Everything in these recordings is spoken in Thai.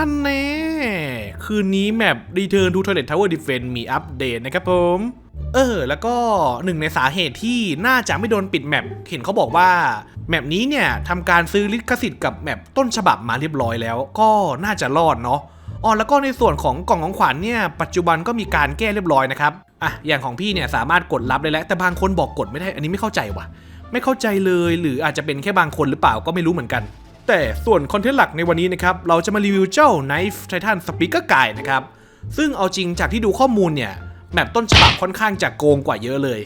ฮันแน่ คืนนี้แมป Return to Toilet Tower Defense มีอัปเดตนะครับผม เออ แล้วก็หนึ่งในสาเหตุที่น่าจะไม่โดนปิดแมปเห็นเขาบอกว่า แมปนี้เนี่ยทำการซื้อลิขสิทธิ์กับแมปต้นฉบับมาเรียบร้อยแล้ว ก็น่าจะรอดเนาะอ๋อแล้วก็ในส่วนของกล่องของขวัญเนี่ย ปัจจุบันก็มีการแก้เรียบร้อยนะครับอะอย่างของพี่เนี่ยสามารถกดรับได้แล้ว แต่บางคนบอกกดไม่ได้อันนี้ไม่เข้าใจว่ะ ไม่เข้าใจเลยหรืออาจจะเป็นแค่บางคนหรือเปล่าก็ไม่รู้เหมือนกัน แต่ส่วนคอนเทนต์หลักในวันนี้นะครับ เราจะมารีวิวเจ้า Knife Titan s p e a k e r g u i d นะครับ ซึ่งเอาจริงจากที่ดูข้อมูลเนี่ย แมปต้นฉบับค่อนข้างจะโกงกว่าเยอะเลย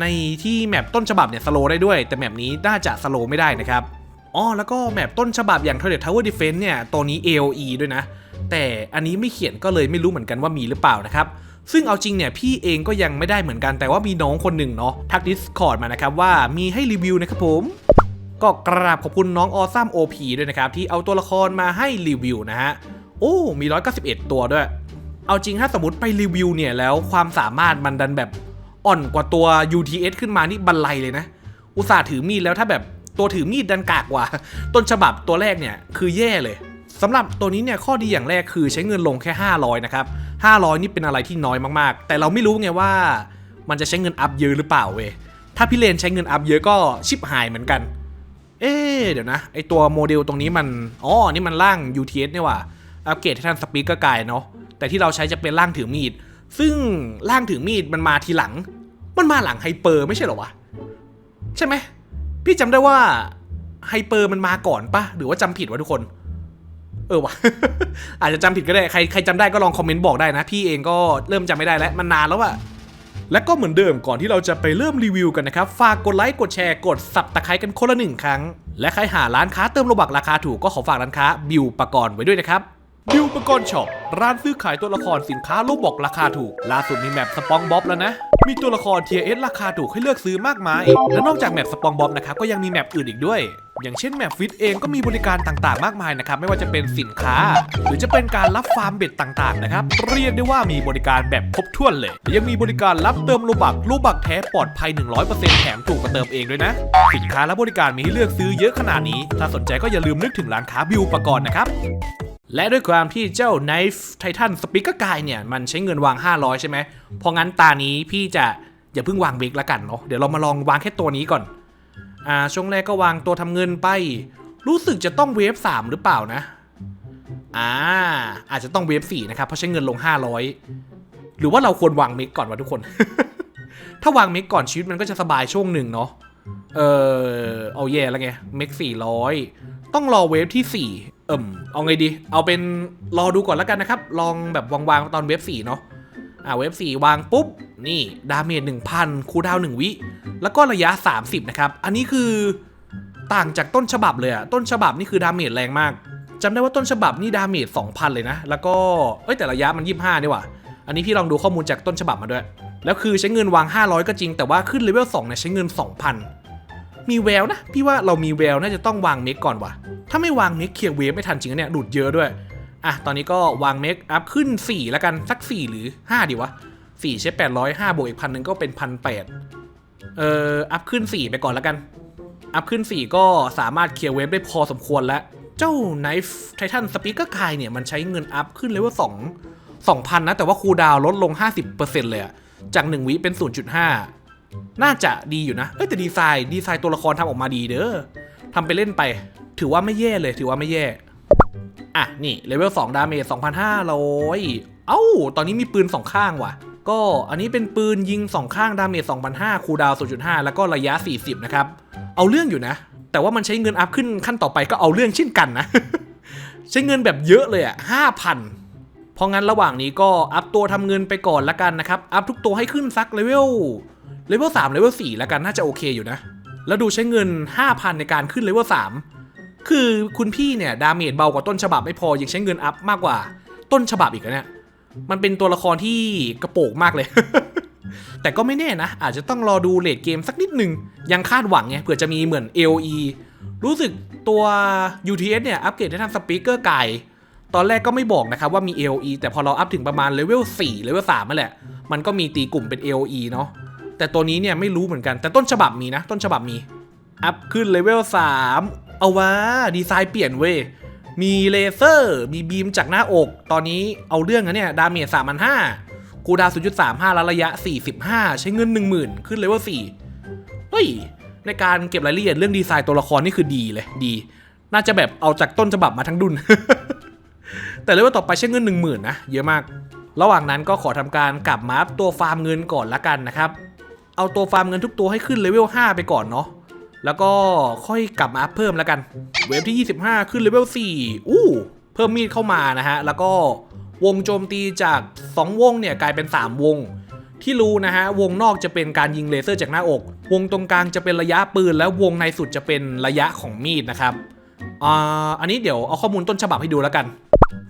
ในที่แมปต้นฉบับเนี่ยสโลได้ด้วย แต่แมปนี้น่าจะสโลไม่ได้นะครับอ๋อแล้วก็แมปต้นฉบับอย่าง Toilet Tower Defense เนี่ยตัวนี้ AOE ด้วยนะ แต่อันนี้ไม่เขียนก็เลยไม่รู้เหมือนกันว่ามีหรือเปล่านะครับซึ่งเอาจริงเนี่ยพี่เองก็ยังไม่ได้เหมือนกันแต่ว่ามีน้องคนหนึ่งเนาะทัก Discord มานะครับว่ามีให้รีวิวนะครับผม ก็กราบขอบคุณน้องออซัมโอพีด้วยนะครับ ที่เอาตัวละครมาให้รีวิวนะฮะ โอ้ มี 191 ตัวด้วย เอาจริงถ้าสมมติไปรีวิวเนี่ยแล้วความสามารถมันดันแบบอ่อนกว่าตัว UTS ขึ้นมานี่บันไลเลยนะ อุตส่าห์ถือมีดแล้วถ้าแบบตัวถือมีดดันกากกว่า ต้นฉบับตัวแรกเนี่ยคือแย่เลยสำหรับตัวนี้เนี่ยข้อดีอย่างแรกคือใช้เงินลงแค่ 500 นะครับ 500 นี่เป็นอะไรที่น้อยมากๆ แต่เราไม่รู้ไงว่า มันจะใช้เงินอัพเยอะหรือเปล่าเว้ยถ้าพี่เลนใช้เงินอัพเยอะก็ชิบหายเหมือนกัน เอ๊เดี๋ยวนะ ไอตัวโมเดลตรงนี้มันอ๋อนี่มันร่าง UTS เนี่ยว่ะอัปเกรดให้ท่านสปีกเกอร์กายเนาะแต่ที่เราใช้จะเป็นร่างถือมีด ซึ่งร่างถือมีดมันมาทีหลัง มันมาหลังไฮเปอร์ไม่ใช่หรอวะ ใช่ไหม พี่จำได้ว่าไฮเปอร์มันมาก่อนปะหรือว่าจำผิดวะทุกคน เออวะอาจจะจำผิดก็ได้ใครใครจำได้ก็ลองคอมเมนต์บอกได้นะ พี่เองก็เริ่มจำไม่ได้แล้วมันนานแล้วอะ และก็เหมือนเดิมก่อนที่เราจะไปเริ่มรีวิวกันนะครับ ฝากกดไลค์กดแชร์กดสับตะไคร้กันคนละหนึ่งครั้ง และใครหาร้านค้าเติมโลบักราคาถูกก็ขอฝากร้านค้าบิวปกรณ์ไว้ด้วยนะครับบิวปกรณ์ช็อปร้านซื้อขายตัวละครสินค้าโลบอกราคาถูกล่าสุดมีแมปสปองบ๊อบแล้วนะ มีตัวละครเทียเอสราคาถูกให้เลือกซื้อมากมาย และนอกจากแมปสปองบ๊อบนะครับก็ยังมีแมปอื่นอีกด้วย อย่างเช่นแมปฟิตเองก็มีบริการต่างๆ มากมายนะครับ ไม่ว่าจะเป็นสินค้า หรือจะเป็นการรับฟาร์มเบ็ดต่างๆนะครับ เรียกได้ว่ามีบริการแบบครบถ้วนเลย ยังมีบริการรับเติมโลบักโลบักแท้ปลอดภัย 100%แถมถูกกว่าเติมเองด้วยนะ สินค้าและบริการมีให้เลือกซื้อเยอะขนาดนี้ ถ้าสนใจก็อย่าลืมนึกถึงร้านค้าบิวประกรณ์นะครับและด้วยความที่เจ้า Knife Titan Speaker Guy เนี่ย มันใช้เงินวาง 500 ใช่ไหม เพราะงั้นตานี้พี่จะอย่าเพิ่งวางเบรกละกันเนาะ เดี๋ยวเรามาลองวางแค่ตัวนี้ก่อน อ่าช่วงแรกก็วางตัวทำเงินไป รู้สึกจะต้องเวฟ3 หรือเปล่านะ อ่า อาจจะต้องเวฟ4นะครับ เพราะใช้เงินลง 500 หรือว่าเราควรวางเมกก่อนวะทุกคน ถ้าวางเมกก่อนชีวิตมันก็จะสบายช่วงหนึ่งเนาะเออเอาแย่แล้วไงเมก400 ต้องรอเวฟที่ 4 เอิ่มเอาไงดี เอาเป็นรอดูก่อนแล้วกันนะครับ ลองแบบวางๆตอนเวฟ4เนาะอ่าเวฟ4วางปุ๊บ นี่ ดาเมจ1,000 คูดาวน์1วิ แล้วก็ระยะ 30 นะครับ อันนี้คือต่างจากต้นฉบับเลยอะต้นฉบับนี่คือดาเมจแรงมากจำได้ว่าต้นฉบับนี่ดาเมจ2,000 เลยนะ แล้วก็ เอ้ยแต่ระยะมัน 25นี่ว่าอันนี้พี่ลองดูข้อมูลจากต้นฉบับมาด้วย แล้วคือใช้เงินวาง 500 ก็จริง แต่ว่าขึ้นเลเวล2เนี่ยใช้เงิน 2,000 มีแววนะ พี่ว่าเรามีแววน่าจะต้องวางเมกก่อนว่ะ ถ้าไม่วางเมกเคลียร์เวฟไม่ทันจริงเนี่ยดูดเยอะด้วย อะตอนนี้ก็วางเมกอัพขึ้น 4 แล้วกันสัก 4 หรือ 5 ดีวะ 4 ใช้800 5 บวกอีกพันหนึ่งก็เป็นพันแปดเอ่อ อัพขึ้น 4 ไปก่อนแล้วกัน อัพขึ้น 4 ก็สามารถเคลียร์เวฟได้พอสมควรแล้ว เจ้า Knife Titan Speaker Guide เนี่ย มันใช้เงินอัพขึ้นเลยว่า2 2,000 นะ แต่ว่าคูดาวลดลง 50%เลยอะจาก 1 วิเป็น 0.5 น่าจะดีอยู่นะ เอ้ยแต่ดีไซน์ดีไซน์ตัวละครทำออกมาดีเด้อทำไปเล่นไป ถือว่าไม่แย่เลย ถือว่าไม่แย่ อะ นี่เลเวล2ดาเมจ2,500 เอ้า ตอนนี้มีปืน2ข้างว่ะ ก็อันนี้เป็นปืนยิง 2 ข้างดาเมจ2,500คูดาวน์0.5 แล้วก็ระยะ 40 นะครับ เอาเรื่องอยู่นะ แต่ว่ามันใช้เงินอัพขึ้นขั้นต่อไปก็เอาเรื่องเช่นกันนะ ใช้เงินแบบเยอะเลยอะ5,000 เพราะงั้นระหว่างนี้ก็อัพตัวทำเงินไปก่อนละกันนะครับ อัพทุกตัวให้ขึ้นสักเลเวลเลเวล3เลเวล4ละกันน่าจะโอเคอยู่นะ แล้วดูใช้เงิน 5,000 ในการขึ้นเลเวล3คือคุณพี่เนี่ยดาเมจเบากว่าต้นฉบับไม่พอยังใช้เงินอัพมากกว่าต้นฉบับอีกนะเนี่ย มันเป็นตัวละครที่กระโปงมากเลย แต่ก็ไม่แน่นะ อาจจะต้องรอดูเลดเกมสักนิดหนึ่ง ยังคาดหวังไงเผื่อจะมีเหมือน AOE รู้สึกตัว UTS เนี่ย อัปเกรดให้ทางสปีกเกอร์ไก่ ตอนแรกก็ไม่บอกนะครับว่ามี AOE แต่พอเราอัพถึงประมาณเลเวล4เลเวล3นั่นแหละ มันก็มีตีกลุ่มเป็น AOE เนาะแต่ตัวนี้เนี่ยไม่รู้เหมือนกัน แต่ต้นฉบับมีนะ ต้นฉบับมี อัพขึ้นเลเวล3เอาว่าดีไซน์เปลี่ยนเว้ย มีเลเซอร์ มีบีมจากหน้าอก ตอนนี้เอาเรื่องนะเนี่ย ดาเมจ3 5 0 0กูดาว0.35แล้วระยะ45ใช้เงิน10,000ขึ้นเลเวล4เฮ้ย ในการเก็บรายละเอียดเรื่องดีไซน์ตัวละครนี่คือดีเลยดี น่าจะแบบเอาจากต้นฉบับมาทั้งดุน แต่เลเวลต่อไปใช้เงิน10,000นนะเยอะมาก ระหว่างนั้นก็ขอทำการกลับมาตัวฟาร์มเงินก่อนละกันนะครับ เอาตัวฟาร์มเงินทุกตัวให้ขึ้นเลเวล5ไปก่อนเนาะ แล้วก็ค่อยกลับมาอัพเพิ่มแล้วกัน เวฟที่ 25 ขึ้นเลเวล4อู้ เพิ่มมีดเข้ามานะฮะ แล้วก็วงโจมตีจาก 2 วงเนี่ยกลายเป็น 3 วง ที่รู้นะฮะ วงนอกจะเป็นการยิงเลเซอร์จากหน้าอก วงตรงกลางจะเป็นระยะปืน แล้ววงในสุดจะเป็นระยะของมีดนะครับอ่าอันนี้เดี๋ยวเอาข้อมูลต้นฉบับให้ดูแล้วกัน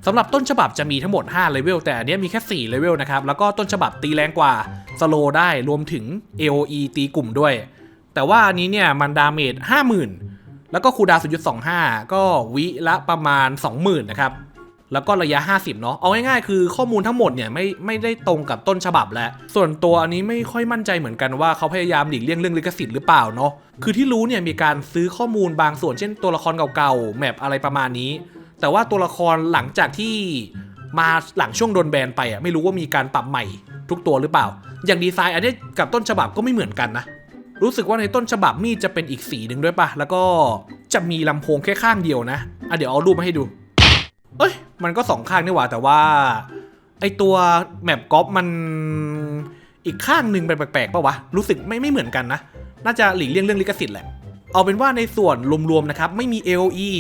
สำหรับต้นฉบับจะมีทั้งหมด 5 เลเวล แต่อันนี้มีแค่4เลเวลนะครับ แล้วก็ต้นฉบับตีแรงกว่า สโลได้รวมถึง AOE ตีกลุ่มด้วย แต่ว่าอันนี้เนี่ยมันดาเมจ50,000 แล้วก็คูดาวน์0.25 ก็วิละประมาณ 20,000 นะครับ แล้วก็ระยะ 50 เนาะเอาง่ายๆคือข้อมูลทั้งหมดเนี่ยไม่ไม่ได้ตรงกับต้นฉบับแล้ว ส่วนตัวอันนี้ไม่ค่อยมั่นใจเหมือนกันว่าเขาพยายามหลีกเลี่ยงเรื่องลิขสิทธิ์หรือเปล่าเนาะคือที่รู้เนี่ยมีการซื้อข้อมูลบางส่วนเช่นตัวละครเก่าๆแมปอะไรประมาณนี้ แต่ว่าตัวละครหลังจากที่มาหลังช่วงโดนแบนไปอะไม่รู้ว่ามีการปรับใหม่ทุกตัวหรือเปล่า อย่างดีไซน์อันนี้กับต้นฉบับก็ไม่เหมือนกันนะ รู้สึกว่าในต้นฉบับมีดจะเป็นอีกสีหนึ่งด้วยปะแล้วก็จะมีลำโพงแค่ข้างเดียวนะอะเดี๋ยวเอารูปมาให้ดู เอ้ย มันก็สองข้างนี่หว่าแต่ว่า ไอตัวแมปกอล์ฟมันอีกข้างหนึ่งเป็นแปลกๆปะวะ รู้สึกไม่ไม่เหมือนกันนะ น่าจะหลีกเลี่ยงเรื่องลิขสิทธิ์แหละ เอาเป็นว่าในส่วนรวมๆนะครับไม่มี AOE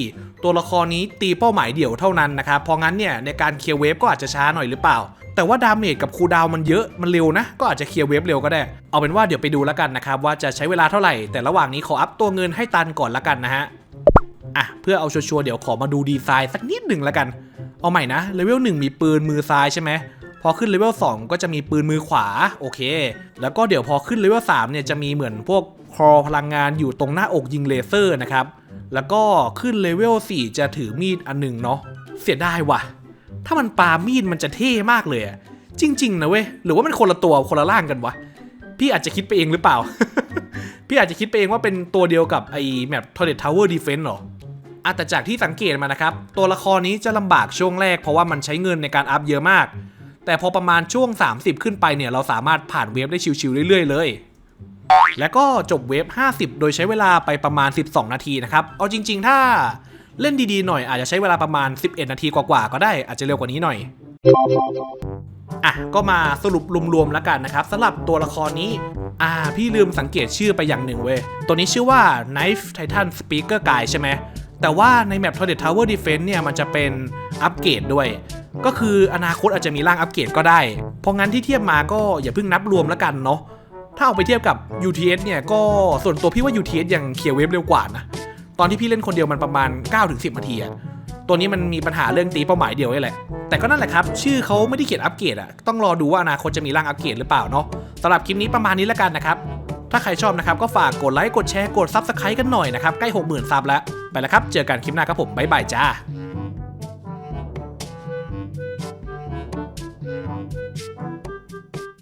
ตัวละครนี้ตีเป้าหมายเดี่ยวเท่านั้นนะครับเพราะงั้นเนี่ยในการเคลียร์เวฟก็อาจจะช้าหน่อยหรือเปล่า แต่ว่าดาเมจกับคูดาวมันเยอะมันเร็วนะ ก็อาจจะเคลียร์เวฟเร็วก็ได้ เอาเป็นว่าเดี๋ยวไปดูแล้วกันนะครับว่าจะใช้เวลาเท่าไหร่ แต่ระหว่างนี้ขออัพตัวเงินให้ตันก่อนละกันนะฮะอะเพื่อเอาชัวร์เดี๋ยวขอมาดูดีไซน์สักนิดหนึ่งล้วกัน เอาใหม่นะเลเวล1มีปืนมือซ้ายใช่ไหม พอขึ้นเลเวล2ก็จะมีปืนมือขวาโอเค แล้วก็เดี๋ยวพอขึ้นเลเวล3เนี่ยจะมีเหมือนพวกคอพลังงานอยู่ตรงหน้าอกยิงเลเซอร์นะครับ แล้วก็ขึ้นเลเวล4จะถือมีดอันหนึ่งเนาะเสียดายว่ะ ถ้ามันปามีดมันจะเท่มากเลยจริง ๆ นะเว้ยหรือว่ามันคนละตัวคนละร่างกันวะพี่อาจจะคิดไปเองหรือเปล่า พี่อาจจะคิดไปเองว่าเป็นตัวเดียวกับไอ้แมป Toilet Tower Defense หรออะแต่จากที่สังเกตมานะครับ ตัวละครนี้จะลำบากช่วงแรกเพราะว่ามันใช้เงินในการอัพเยอะมาก แต่พอประมาณช่วง 30 ขึ้นไปเนี่ยเราสามารถผ่านเวฟได้ชิวๆเรื่อยๆเลย แล้วก็จบเวฟ 50 โดยใช้เวลาไปประมาณ 12 นาทีนะครับ เอาจริง ๆ ถ้าเล่นดีๆหน่อยอาจจะใช้เวลาประมาณ 11 นาทีกว่าๆก็ได้อาจจะเร็วกว่านี้หน่อยอะก็มาสรุปรวมๆแล้วกันนะครับสำหรับตัวละครนี้ อ่า พี่ลืมสังเกตชื่อไปอย่างหนึ่งเว้ย ตัวนี้ชื่อว่า Knife Titan Speaker Guy ใช่ไหม แต่ว่าในแมป Toilet Tower Defense เนี่ยมันจะเป็นอัปเกรดด้วย ก็คืออนาคตอาจจะมีร่างอัปเกรดก็ได้ เพราะงั้นที่เทียบมาก็อย่าเพิ่งนับรวมแล้วกันเนาะถ้าเอาไปเทียบกับ UTS เนี่ยก็ส่วนตัวพี่ว่า UTS ยังเคลียร์เวฟเร็วกว่านะตอนที่พี่เล่นคนเดียวมันประมาณ 9-10นาทีอะตัวนี้มันมีปัญหาเรื่องตีเป้าหมายเดียวนี่แหละ แต่ก็นั่นแหละครับ ชื่อเขาไม่ได้เขียนอัปเกรดอะต้องรอดูว่าอนาคตจะมีร่างอัปเกรดหรือเปล่าเนาะสำหรับคลิปนี้ประมาณนี้แล้วกันนะครับ ถ้าใครชอบนะครับก็ฝากกดไลค์กดแชร์กดซับสไครต์กันหน่อยนะครับใกล้ 60,000ซับแล้วไปแล้วครับ เจอกันคลิปหน้าครับผมบ๊ายบายจ้า